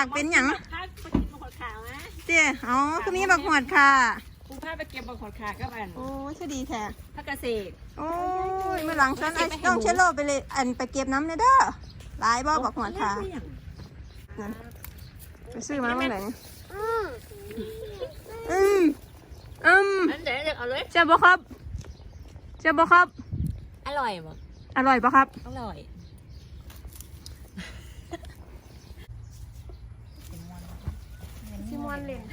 าปากเป็นหยังพาไปกินบักหอดขาวนะเจ้เอ้าคือมีบักหวดค่ะกูพาไปเก็บบักหอดขาวก็บันโอ้ชื่อดีแท้พักเกษตรโอ้ยมื่อหลังฉันไอ้ต้องเชลโลไปเลยอันไปเก็บน้ำเนี่ยเด้อหลายบ่บักหวดค่ะนั่นไปซื้อมาเมื่อไหร่อืมอืมอันเดี๋ยวเดี๋ยวเอาเลยเจ้าบ่ครับเจ้าบ่ครับ อร่อยบ่อร่อยปะครับ อร่อย ซิมอนเล่นส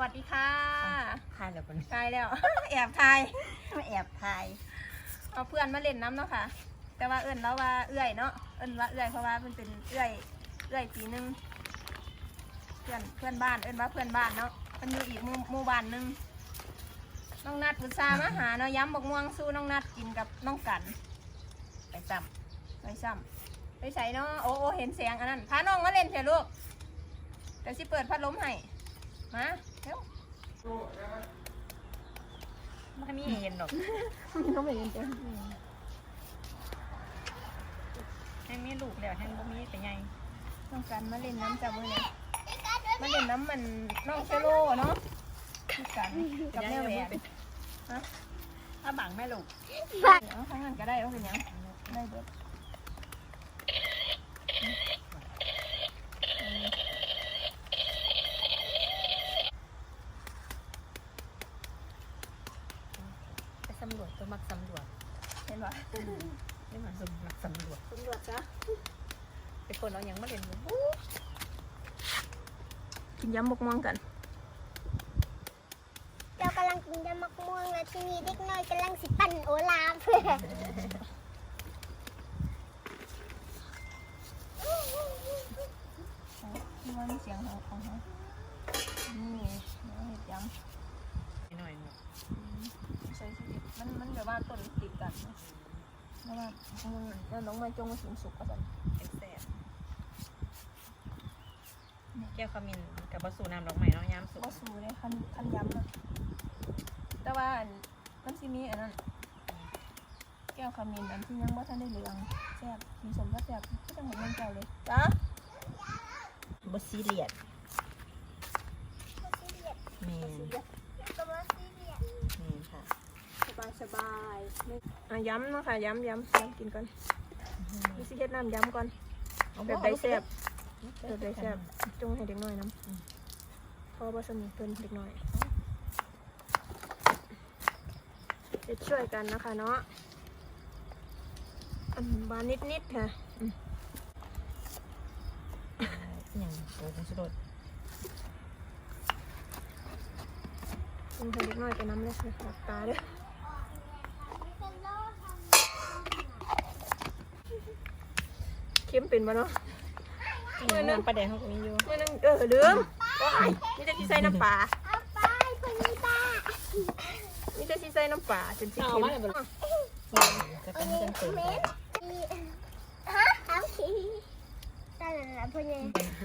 วัสดีค่ะทานแล้วคนทายแล้ว แอบทายมาแอบทายเอาเพื่อนมาเล่นน้ำเนาะค่ะ แต่ว่าเอิ้นแล้วว่าเอื้อยเนาะ เอิ้นว่าเอื้อยเพราะว่ามันเป็นเอื้อย เอื้อยปีหนึงเพื่อนเพื่อนบ้านเอิ้นว่าเพื่อนบ้านเนาะมันอยู่อีกหมู่หมู่บ้านหนึงน้องนัดพุทรามาหาเนาะย้ำบกม่วงสู้น้องนัดกินกับน้องกัน ไปซ้ำไปซ้ำไปใส่เนาะโอ้โอ้เห็นเสียงอันนั้นพาน้องมาเล่นเถอะลูกเดี๋ยวสิเปิดพัดลมให้มาเร็วไม่มีเห็นหรอกเขาไม่เห็นเจ้แห้งมีลูกแล้วแห้งบ่มีแต่ไง ต้องการมาเล่นน้ำจับมือเนี่ยมาเล่นน้ำมันน้องเชโลเนาะคือกันกับแม่แหวนถ้าบังแม่ลูกเอาทั้งนั้นก็ได้เอาเป็นหยังได้เบิด ไปสำรวจตัวมักสำรวจ เห็นปะ นี่มันสำมักสำรวจ ตำรวจจ้ะ เป็นคนเรายังไม่เรียนรู้ กิน ยำบกม่วงกัน เรากำลังกินยำมะม่วงและที่นี่เด็กน้อยกำลังสิปั่นโอลาฟที่ว่ามีเสียงของของเขานี่เดี๋ยวเห็ดยหน่อยหน่อยำใส่สิมันมันแบบว่าต้นติดกันเนาะแล้วว่ามันแล้วน้องมาจงมาสูงสุกก็สั่น เป็นแซ่บ แก้วขมิ้นกับบะสูน้ำดอกไม้เนาะย้ำสุกก็สูเลยคันคันยำนะแต่ว่าอันมันสิมีอันนั้นแก้วขมิ้นอันที่ยังว่าท่านได้เหลืองแซ่บมีสมก็แซ่บก็จังเหมือนมันเก่าเลยจ้าบะซีเรียดเมนเมนค่ะสบายสบายอะย้ำเนาะค่ะย้ำย้ำย้ำกินก่อนมีสิเฮ็ดน้ำย้ำก่อนแบบใดแซ่บ แบบใดแซ่บจงให้เด็กน้อยน้ำพอบ่สนิทเพิ่นเด็กน้อยจะช่วยกันนะคะเนาะอันบานนิดๆค่ะอย่างโอ้โหสุดจงให้เด็กน้อยไปน้ำเลยค่ะหลับตาเด้อเค็มเป็นบ่เนาะเมื่อ นั้นประเดี๋ยวเขาก็มีอยู่เมื่อนึงเออลืมว้ายมีแต่ที่ใส่น้ำปลาเอาไปคนนี้บ้ามีแต่ที่ใส่น้ำปลาจนสิเอาเค็มมาเลยบ่จะเป็นเส้นเติมไปฮะทำขี้ตอนนั้นนะพ่อใหญ่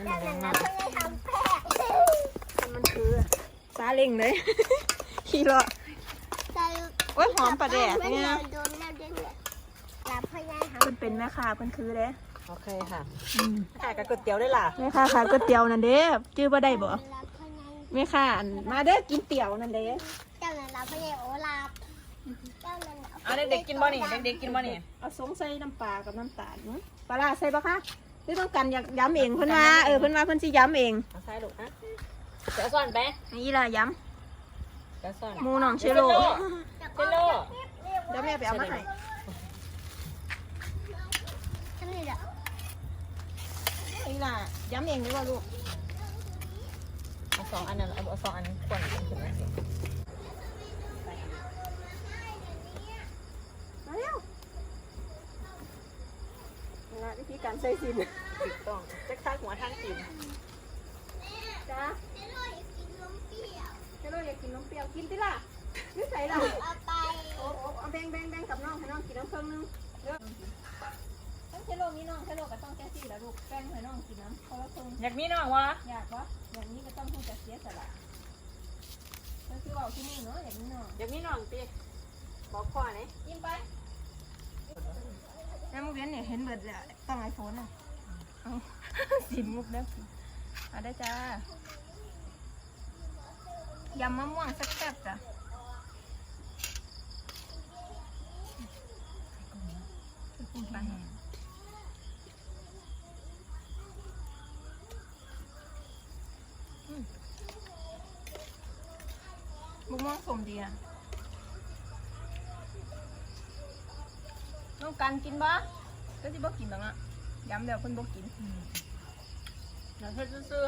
ตอนนั้นนะพ่อใหญ่ทำแพะมันคือซาเล็งเลยขี่รถตอนโอ้ยหอมปลาแดกมันเนี่ยโดนแล้วเด้เนี่ยแล้วพ่อใหญ่ทำเพิ่นเป็นแม่ค้าเพิ่นคือเด้ โอเคค่ะค่ะกับก๋วยเตี๋ยวด้วยล่ะแม่ค้าขายก๋วยเตี๋ยวนั่นเด้ชื่อบ่ได้บ่แล้วพ่อใหญ่แม่ค้าอันมาเด้อกินเตี๋ยวนั่นเด้เจ้านั้นนะพ่อใหญ่โอลาฟเจ้านั้นนะเอาเด็กๆกินบ่นี่เด็กๆกินบ่นี่เอาสงใส่น้ำปลากับน้ำตาลเนาะปลาร้าใส่บ่คะหรือต้องกันอยากย้ำเองเพิ่นว่าเออเพิ่นว่าเพิ่นสิย้ำเองเอาใส่ลูกฮะเดี๋ยวซ่อนไปนี่ล่ะย้เดี๋ยวซ่อนำหมูน้องเชโลเจโลเดี๋ยวแม่ไปเอามาให้ทำนี่แหละ นี่ล่ะย้ำเองดีกว่าลูกเอาสองอันนั้นเอาสองอันขวนกันขึ้นมาสิมาเร็วนี่ล่ะวิธีการใส่สินถูกต้องจะข้างหัวทางกินจ้าเชโลอยากกินนมเปรี้ยวกินติล่ะนี่ใส่ล่ะเอาไปโอ้โอ้เอาแบ่งแบ่งแบ่งกับน้องให้น้องกินน้ำเครื่องนึงเด้อ ทั้งเชโลมีงให้น้องกินน้ำเพราะว่าคงอยากมีน้องวะอยากวะอย่างนี้ก็ต้องคงจะเสียสละก็คือบอกที่นี่เนาะอย่างนี้เนาะอยากมีน้องตีบอกพ่อไหนยิ้มไปแล้วมึงเวียนเนี่ยเห็นเบิดเลยต้องไอโฟนอะเอาสินมุกแล้วเอาได้จ้ายำมะม่วงแซ่บๆจ้ะไปอืม มะม่วงสมดีอะน้องกันกินบ่ก็จะบ่กินหรอกอะย้ำแล้วเพิ่นบ่กินอยากเฮ็ดซื่อ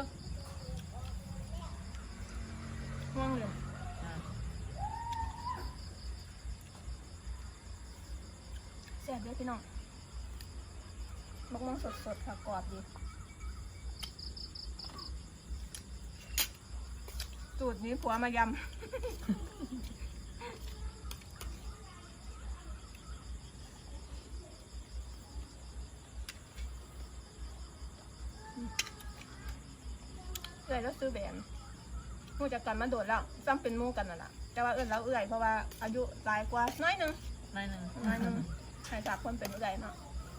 ม่วงเหลืองๆอ่าแซ่บเด้อพี่น้องมะม่วงสดๆค่ะกรอบดี สูตรนี้ผัวมายำ เอื้อยแล้วซื้อแบรนด์หมู่จากกันมาโดดแล้วซ้ำเป็นหมู่กันน่ะล่ะแต่ว่าเอื้อยแล้วเอื้อยเพราะว่าอายุหลายกว่าน้อยหนึงหน่อยหนึ่งน้อยหนึงให้จากคนเป็นเอื้อยเนาะ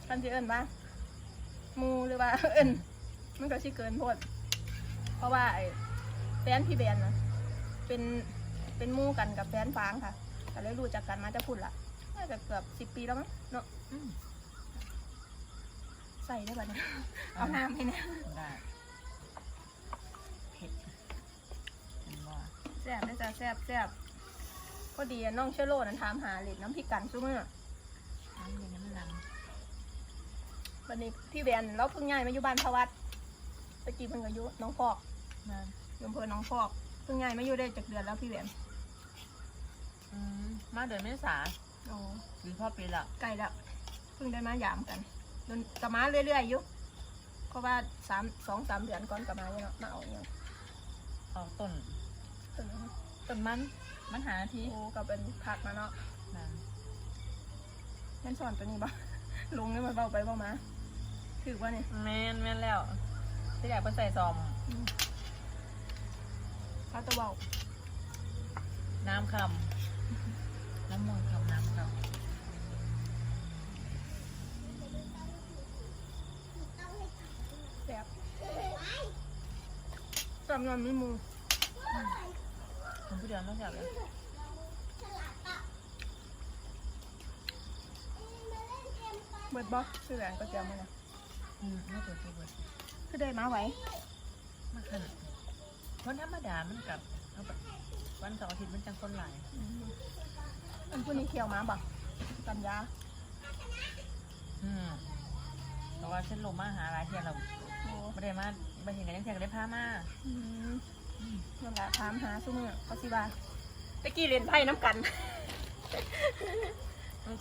ท่านสิเอิ้นว่าหมูหรือว่า เอิ้นมันก็สิเกินโพดเพราะว่าไอ้ แฟนพี่แบรนด์นะเป็นเป็นหมู่กันกับแฟนฟางค่ะก็เลยรู้จักกันมาจะพูดละน่าจะเกือบสิบปีแล้วมั้งเนาะอืมใส่ได้ป่ะเนี่ยเอาน้ำให้เนี่ยได้เผ็ดเห็นบ่แซ่บได้จ้ะแซ่บแซ่บพอดีอะน้องเชโลนั้นถามหาเหล็กน้ำพริกกันซุมื้อน้ำเย็นน้ำมันวันนี้พี่แบรนด์เราเพิ่งย้ายมาอยู่บ้านพะวัดตะกี้เพิ่งอายุน้องพอกนั่น อยู่อำเภอน้องพอกเพิ่งย้ายมาอยู่ได้จากเดือนแล้วพี่แบรนด์อืมมาเดือนเมษาโอ้หรือพ่อปีละใกล้แล้วเพิ่งได้มายามกันเดินกลับมาเรื่อยๆอยู่เพราะว่าสามสองสามเดือนก่อนกลับมาเนี่ยเนาะมาเอาเนี่ยเอาต้นต้นนั้นต้นมัน มันหานาทีโอ้ก็เป็นผักมาเนาะนั่นแม่นสอนตัวนี้บ่ลุงนี่มันเบาไปเบามาถือว่าเนี่ยแม่นแม่นแล้วที่แรกเพิ่นใส่ซอมเขาตะเบาน้ำคำน้ำมูลคำน้ำคแบบจำนวนมีหมูำคนผู้เดียวต้องจับเลยเบิดบ่ชื่อแหวนก็เจียมมาเนี่ยอืมไม่เปิดตัวเปิดคือได้มาไหว้มาขนาด วันธรรมดามันกับเอาแบบวันเสาร์อาทิตย์มันจังคนหลายอันผู้นี้เคี่ยวมาบ่กันยาอืมเพราะว่าฉันลงมาหาหลายเที่ยเราโอ้ไม่ได้มาไม่เห็นกันยังเที่ยก็ได้พามาอืมนั่นแหละถามหาซุมื้อเขาสิว่าตะกี้เรียนไพ่น้ำกัน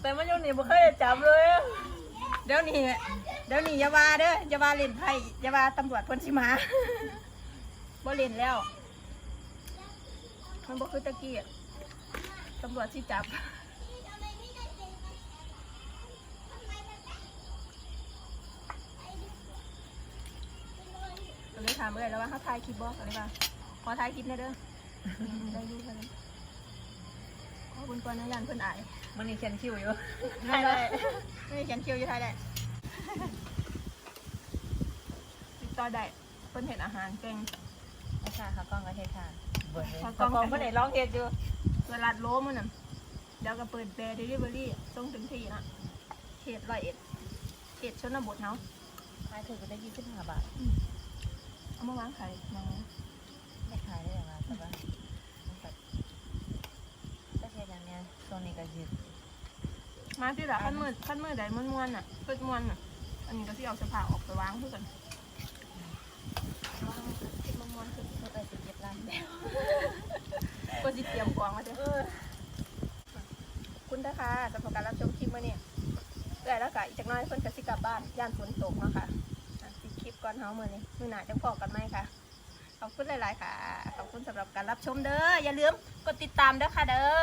แต่มันอยู่นี่บ่เคยได้จับเลยอะเดี๋ยวนี้เดี๋ยวนี้อย่าว่าเด้ออย่าว่าเล่นไพ่อย่าว่าตำรวจเพิ่นสิมา บ่เล่นแล้ว มันบ่คือตะกี้อะตำรวจสิจับก็เลยถามเลยแล้วว่าเขาถ่ายคลิปบ่กันเลยว่าขอถ่ายคลิปหน่อยเด้ออืมได้ดูกันขอบคุณก่อนนะยันเพิ่นอายมันนี่เขียนคิวอยู่ได้ได้ไม่เขียนคิวอยู่ไทยได้ติดต่อได้เพิ่นเห็นอาหารเก่งไม่ ใช่ค่ะกล้องก็เทชานเบิดเลยขากกล้ล้อองงเพิ่นได้ร้องเฮ็ดอยู่เวลาโลมันน่ะเดี๋ยวก็เปิดแบร์เดลิเวอรี่ส่งถึงที่นะเขตร้อยเอ็ดเขตชนบทเนาะขายถูกก็ได้ยี่สิบห้าบาทเอามาวางขายมาไม่ขายได้ยังไงแต่ว่ามันแบบก็เทอย่างเนี้ยโซนนี้ก็ยืดมาที่ละขั้นมือขั้นมือใดม้วนๆน่ะเพิ่นม้วนน่ะอันนี้ก็ที่เอาเสื้อผ้าออกไปวางเพื่อกันวางเก็บม้วนๆขึ้น เพื่อไป สิบเจ็ดล้านแล้วก็สิเตรียมกองมาเด้อคุณนะคะสำหรับการรับชมคลิปมาเนี้เอื้อยแล้วก็อีกจากน้อยเพิ่นก็สิกลับบ้านย่านฝนตกเนาะค่ะติดคลิปก่อนเฮามื้อนี้มือหนาจะพอกันไหมค่ะขอบคุณหลาย ๆ ค่ะ ขอบคุณสำหรับการรับชมเด้อ อย่าลืมกดติดตามเด้อค่ะเด้อ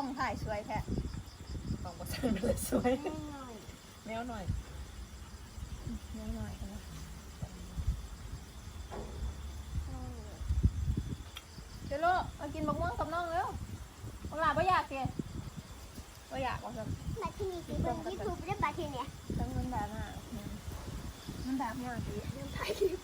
ล้อง ถ่ายสวยแท้กล่องบอสันมันเลยสวยไม่หน่อยแมวหน่อยเนื้อหน่อยกันนะเดี๋ยวโลมากินบักม่วงกับน้องเร็วบักหลาบ่อยากเกบ่อยากว่าจะมาที่นี่สิเบิ่งยูทูบได้บัดทีเนี่ยจังมันแบบน่ะมันแบบน่ะสิถ่ายคลิป